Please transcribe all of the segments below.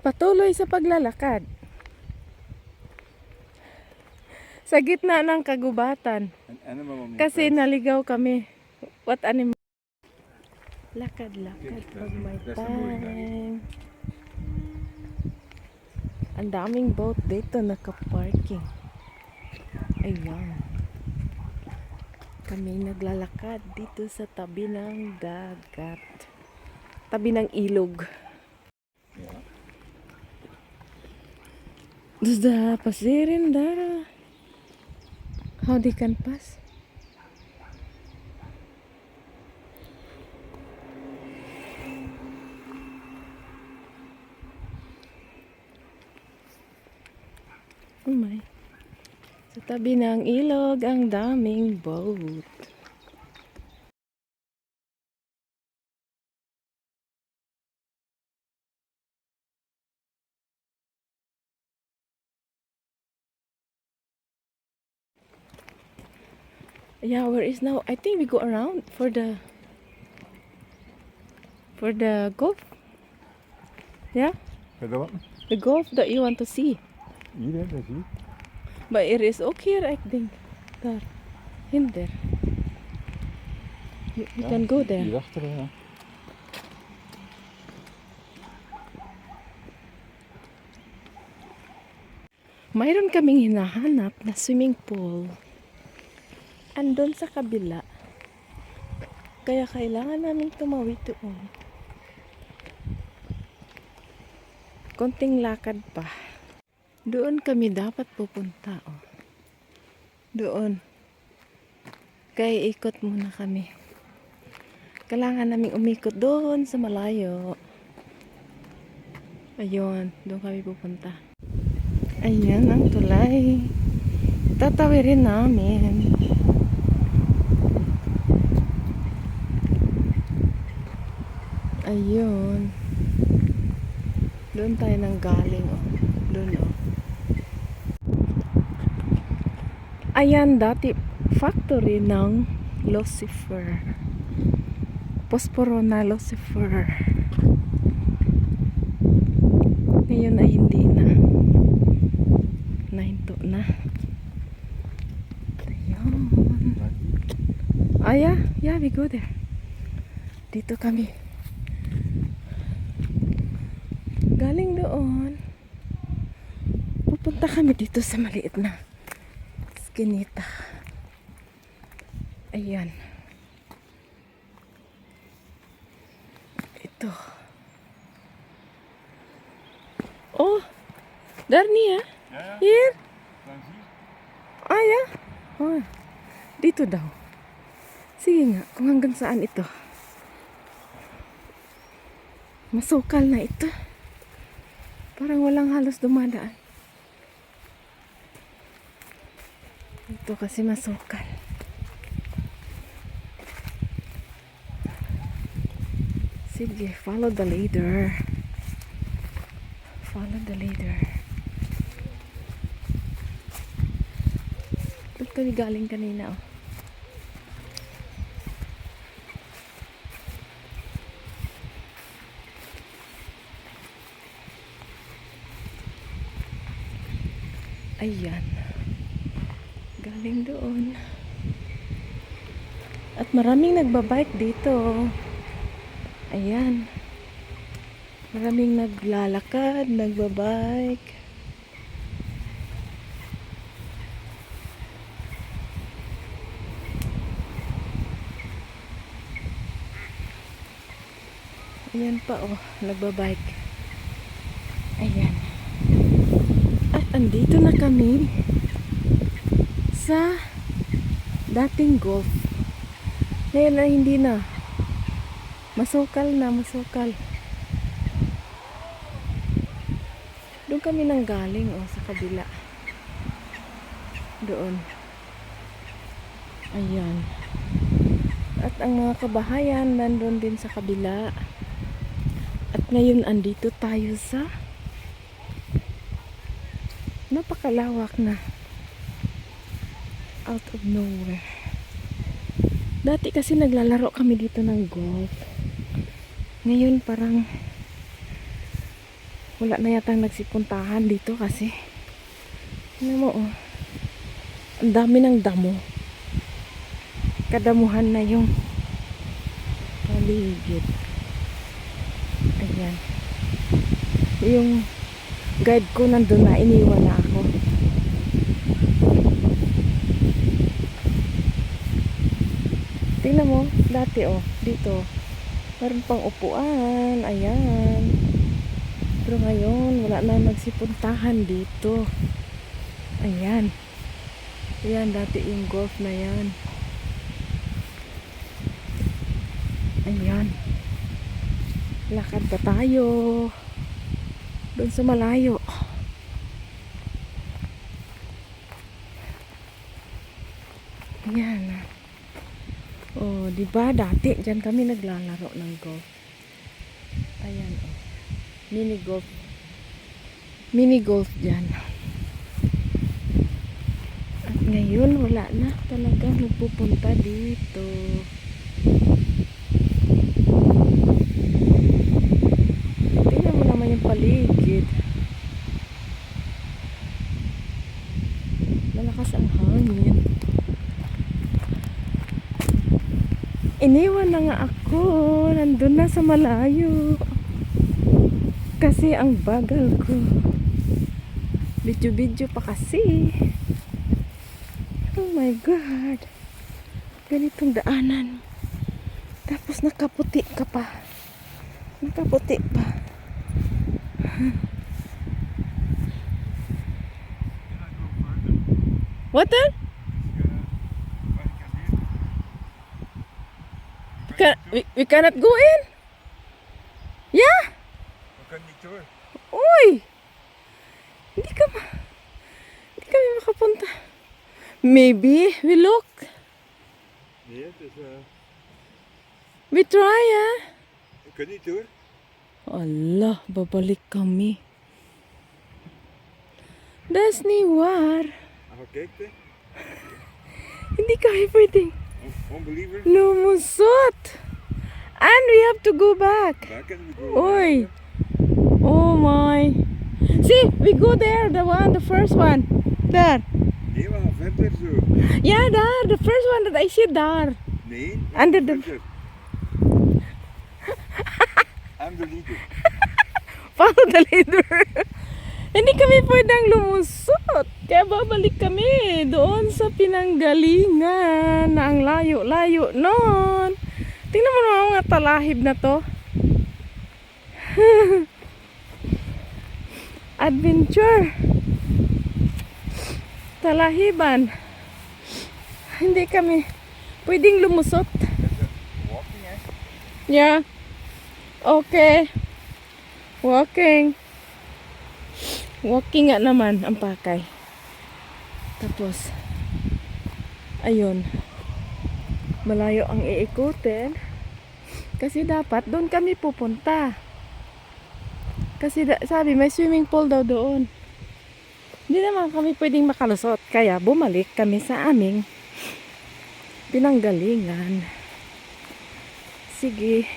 Patuloy sa paglalakad. Sa gitna ng kagubatan. An- Ano? Kasi naligaw kami. What animal? Lakad, lakad pag may time. Ang daming boat dito nakaparking. Ayan. Kami naglalakad dito sa tabi ng dagat. Tabi ng ilog. Yeah. Da pasirin da. How they can pass? Oh my. Sa tabi ng ilog, ang daming boat. Yeah, where is now? I think we go around for the for the golf. Yeah, Verder wat? the golf that you want to see. Dat zie je. But it is okay, I think. There, in there. You, you can go there. Hierachter, ja. Mayroon kaming hinahanap na swimming pool. Andun sa kabila. Kaya kailangan namin tumawid doon. Konting lakad pa. Doon kami dapat pupunta. Oh. Doon. Kaya ikot muna kami. Kailangan namin umikot doon sa malayo. Ayun, doon kami pupunta. Ayan ang tulay. Tatawirin namin. Ayun. Doon tayo nang galing. Oh. Doon oh. Ayan dati factory ng Lucifer. Posporo na Lucifer. Ngayon ay hindi na. Nahinto na. Ayun. Ah, yeah. We go there. Dito kami. Galing doon. Pupunta kami dito sa maliit na skinita. Ayan. Ito. Oh, Darnia. Ja, ja. Here. Dan zie je. Ah, yeah. Oh, dito daw. Sige nga, kung hanggang saan ito. Masukal na ito. Parang walang halos dumadaan. Ito kasi masukal. Sige, follow the leader. Follow the leader. Doon kami galing kanina, oh. Ayan. Galing doon. At maraming nagbabike dito. Ayan. Maraming naglalakad, nagbabike. Ayan pa oh, nagbabike. Ayan. Andito na kami sa dating golf. Ngayon na hindi na. Masukal na, masukal. Doon kami nang galing oh, sa kabila. Doon. Ayan. At ang mga kabahayan nandun din sa kabila. At ngayon andito tayo sa napakalawak na out of nowhere. Dati kasi naglalaro kami dito ng golf. Ngayon parang Wala na yatang nagsipuntahan dito kasi. Ano mo, oh. Ang dami ng damo. Kadamuhan na yung paligid. Ayan. Yung guide ko nandun na, iniwan ako. Tingnan mo, dati oh, dito. Meron pang upuan, ayan. Pero ngayon, wala na nagsipuntahan dito. Ayan. Ayan, dati yung golf na yan. Ayan. Lakad pa tayo. Doon sa malayo. Ayan. Oh, di ba dati diyan kami naglalaro ng golf. Ayan oh. Mini golf. Mini golf diyan. At ngayon wala na talaga magpupunta dito. Tingnan mo naman yung paligid. Malakas ang hangin. Iniwan na nga ako. Nandun na sa malayo. Kasi ang bagal ko. Video-video pa kasi. Oh my God. Ganitong daanan. Tapos nakaputi ka pa. Nakaputi pa. What then? Can, we, we cannot go in? Yeah? Door. Uy! Hindi ka ma... Hindi kami makapunta. Maybe we look. Het is, uh, We try, ah. door. Allah, babalik kami. Das ni war. Kijk hè. Hindi kami pwedeng Lumusot. And we have to go back. Go. Oy. Oh my. See, we go there, the one, the first one. There. Nee, we gaan verder zo. Yeah, there, the first one that I see there. Nee, Under the- I'm the leader. Follow the leader. Hindi kami pwedeng lumusot. Kaya babalik kami doon sa pinanggalingan na ang layo-layo nun. Tingnan mo naman mga talahib na to. Adventure. Talahiban. Hindi kami pwedeng lumusot. Walking hè. Yeah. Okay. Walking. Walking nga naman ang pakay. Tapos, ayun. Malayo ang iikutin. Kasi dapat doon kami pupunta. Kasi sabi may swimming pool daw doon. Hindi naman kami pwedeng makalusot. Kaya bumalik kami sa aming pinanggalingan. Sige.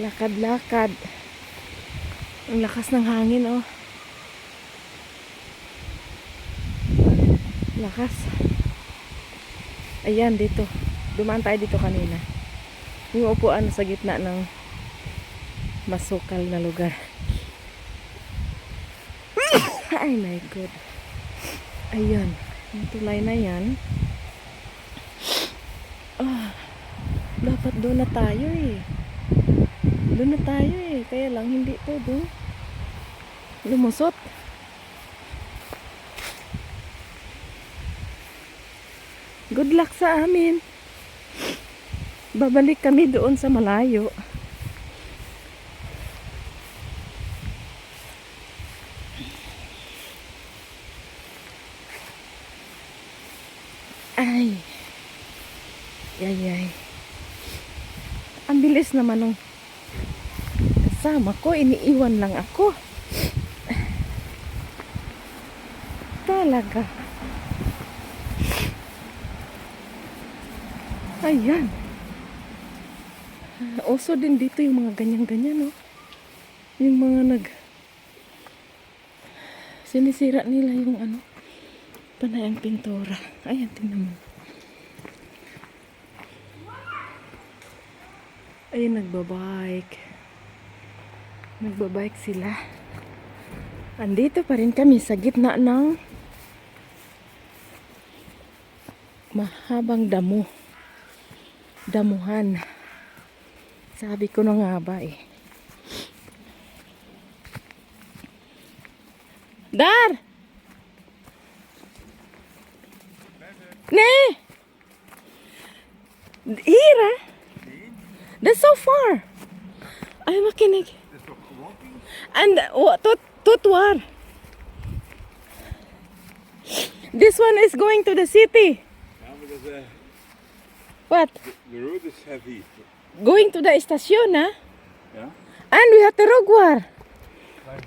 Lakad-lakad. Ang lakas ng hangin, oh. Lakas. Ayan, dito. Dumaan tayo dito kanina. Yung upuan sa gitna ng masukal na lugar. Ay, my God. Ayan. Yung tulay na yan. Ah, dapat doon na tayo eh. Doon na tayo eh. Kaya lang hindi to doon. Lumusot. Good luck sa amin. Babalik kami doon sa malayo. Ay. Yay, yay. Ang bilis naman ng kasama ko. Iniiwan lang ako. Talaga. Ayan. Uso din dito yung mga ganyan-ganyan, no? Yung mga nag... Sinisira nila yung ano, panay ang pintura. Ayan, tingnan mo. Ayun, nagbabike. Nagbabike sila. Andito pa rin kami sa gitna ng mahabang damo. Damuhan. Sabi ko na nga ba eh. Dar! Nee! Hier is so far. Ay, makinig. And tot, tot waar? This one is going to the city. What? the road is heavy. Going to the station, ha? Ja? And we have to Rogwar.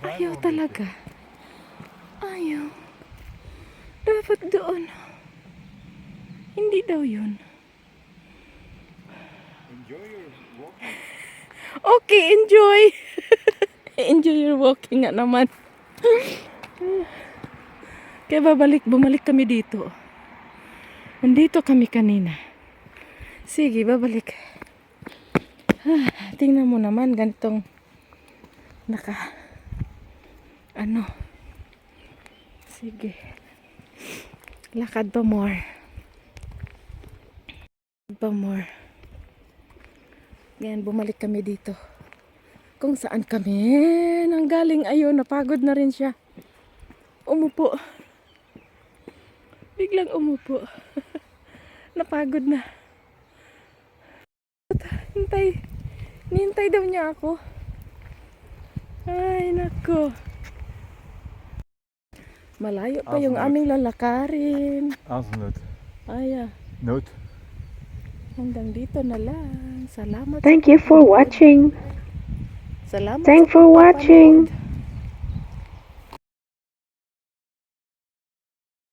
Ayaw talaga. Ayaw. Dapat doon. Hindi daw yun. Enjoy your walking. Okay, enjoy. enjoy your walking nga naman. Kaya babalik, bumalik kami dito. Nandito kami kanina. Sige, babalik. Ah, tingnan mo naman, ganitong naka, ano, sige. Lakad pa more. Lakad pa more. Ngayon, bumalik kami dito. Kung saan kami nang galing ayun, napagod na rin siya. Umupo. Biglang umupo. napagod na. Hintay. Nihintay daw niya ako. Ay, nako. Malayo pa yung Asunod. aming lalakarin. Aansluit. Ay, ah, Nood. Hanggang dito na lang. Salamat. Thank you for watching. Salamat Thanks for watching.